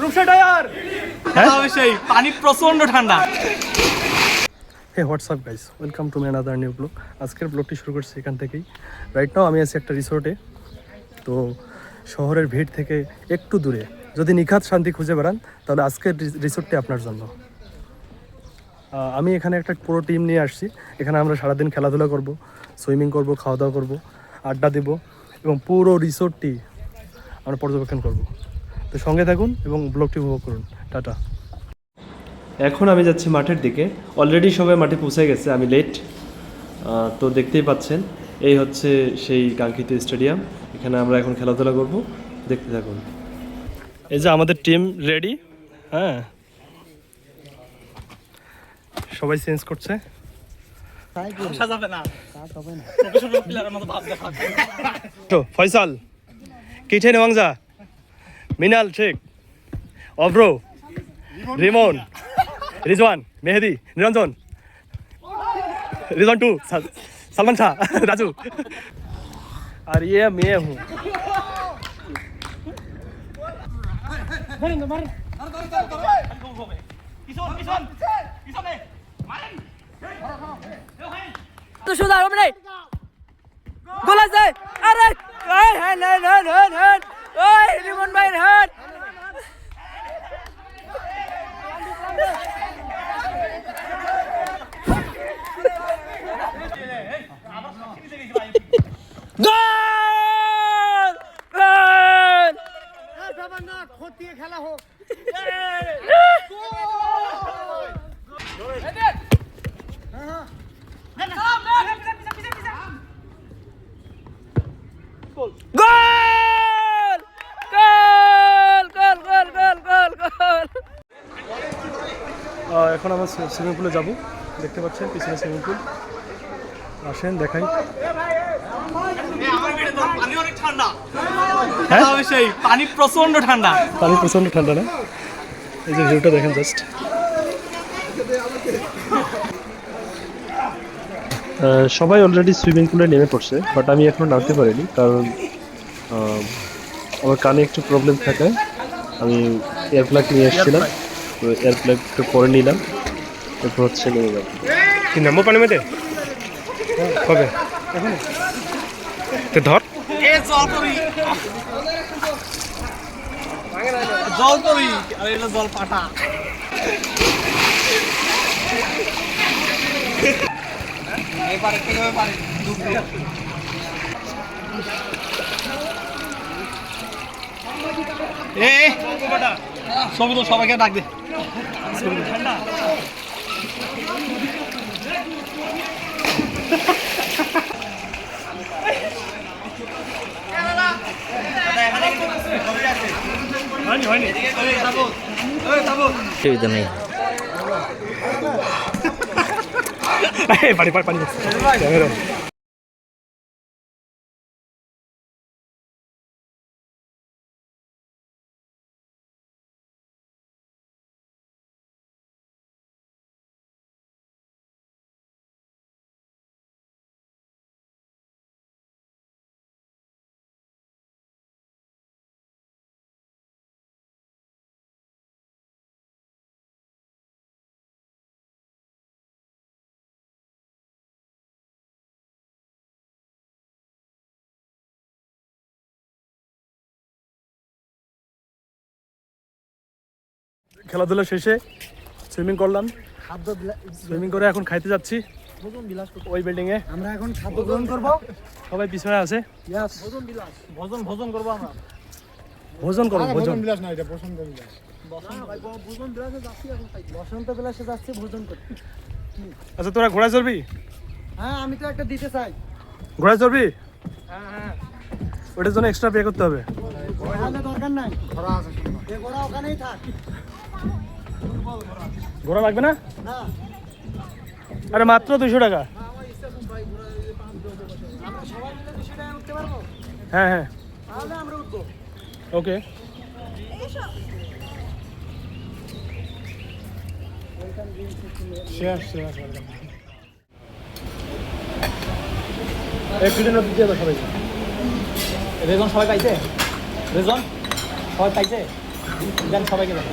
Rupsa tyre. অবশ্যই পানি প্রচণ্ড ঠান্ডা। Hey WhatsApp guys welcome to new blog আজকের ব্লগটি শুরু করছি এখান থেকেই। রাইট নাও আমি আছি একটা রিসোর্টে তো শহরের ভিড় থেকে একটু দূরে। যদি নিখাত শান্তি খুঁজে বেড়ান তাহলে আজকের রিসোর্টটি আপনার জন্য। আমি এখানে একটা পুরো টিম নিয়ে আসছি। এখানে আমরা সারাদিন খেলাধুলা করব সুইমিং করব খাওয়া দাওয়া করব আড্ডা দেব এবং পুরো রিসোর্টটি আমরা পর্যবেক্ষণ করব। তো সঙ্গে থাকুন এবং ব্লগটি উপভোগ করুন। টাটা। এখন আমি যাচ্ছি মাঠের দিকে। অলরেডি সবাই মাঠে পৌঁছে গেছে আমি লেট তো দেখতেই পাচ্ছেন এই হচ্ছে সেই কাঙ্ক্ষিত স্টেডিয়াম এখানে আমরা এখন খেলাধুলা করব দেখতে থাকুন। এই যে আমাদের টিম রেডি হ্যাঁ। সবাই চেঞ্জ করছে। তো ফয়সাল কিঠে নেওয়াংজা মিনাল শেখ অভ্র রিমন। রিজওয়ান মেহেদি নিরঞ্জন রিজন টু সালমান শাহ রাজু। আর ইয়ে মেয়ে হুঁ। হবে নাই গোল আছে আরে হ্যান্ড হ্যান্ড হ্যান্ড হ্যান্ড ওই রিমন ভাই হ্যান্ড গোল গোল গোল! গোল গোল গোল গোল গোল গোল। এখন আমরা সুইমিং পুলে যাব। দেখতে পাচ্ছেন পিছনে সুইমিং পুল আসেন দেখাই। পানি ঠান্ডা হ্যাঁ? অবশ্যই পানি প্রচণ্ড ঠান্ডা পানি প্রচণ্ড ঠান্ডা না? এই যে ভিউটা দেখেন জাস্ট সবাই অলরেডি সুইমিং পুলে নেমে পড়ছে বাট আমি এখনও নামতে পারিনি কারণ আমার কানে একটু প্রবলেম থাকায় আমি এয়ার প্লাগ নিয়ে এসেছিলাম তো এয়ার প্লাগ একটু পরে নিলাম এরপর হচ্ছে নেমে যাব। কি নামবো পানি মেতে কবে? ধর। জল তরি আর এটা জল পাটা এবারে কি হবে পারে এ সবাইকে ডাক দে। ঠান্ডা। সুবিধা নেই পানি পানি খেলাধুলা শেষে সুইমিং করলাম। সুইমিং করে এখন খাইতে যাচ্ছি। ওই বিল্ডিং এ। আমরা এখন খাদ্য গ্রহণ করব। সবাই পিছনে আছে। ভোজন ভোজন করব আমরা। ভোজন করো ভোজন। বিলাস না এটা বসন্ত বিলাস বসন্ত বিলাসে যাচ্ছি ভোজন করতে আচ্ছা তোরা ঘোড়া চলবি হ্যাঁ আমি তো একটা দিতে চাই। ঘোড়া চলবি ওটার জন্য এক্সট্রা পে করতে হবে। দরকার নাই। ঘোড়া আছে ঘোড়া ওখানেই থাক। ঘোড়া লাগবে না? আরে মাত্র দুশো টাকা। হ্যাঁ হ্যাঁ। ওকে। শেয়ার শেয়ার একটু সবাইকে। রেজন সবাই পাইছে? রেজন? সবাই পাইছে? সবাইকে দেখো।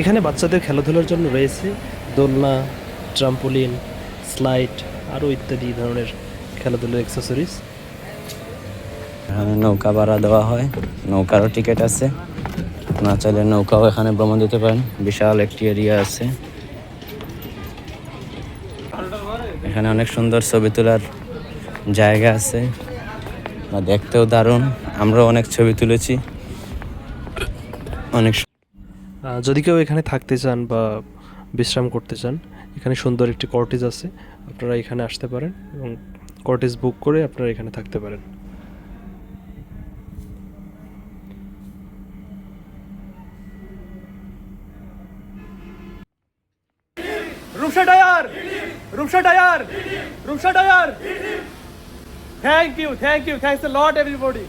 এখানে বাচ্চাদের খেলাধুলার জন্য রয়েছে দোলনা, ট্রাম্পোলিন, স্লাইড, আরও ইত্যাদি ধরনের খেলাধুলার অ্যাক্সেসরিজ এখানে নৌকা ভাড়া দেওয়া হয়। নৌকারও টিকিট আছে। না চাইলে নৌকাও এখানে ভ্রমণ দিতে পারেন। বিশাল একটি এরিয়া আছে। এখানে অনেক সুন্দর ছবি তোলার জায়গা আছে। বা দেখতেও দারুণ। আমরাও অনেক ছবি তুলেছি। অনেক যদি কেউ এখানে থাকতে চান বা বিশ্রাম করতে চান, এখানে সুন্দর একটি কর্টেজ আছে, আপনারা এখানে আসতে পারেন এবং কর্টেজ বুক করে আপনারা এখানে থাকতে পারেন। Rupsha tyre Rupsha tyre Rupsha tyre thank you thank you thanks lot everybody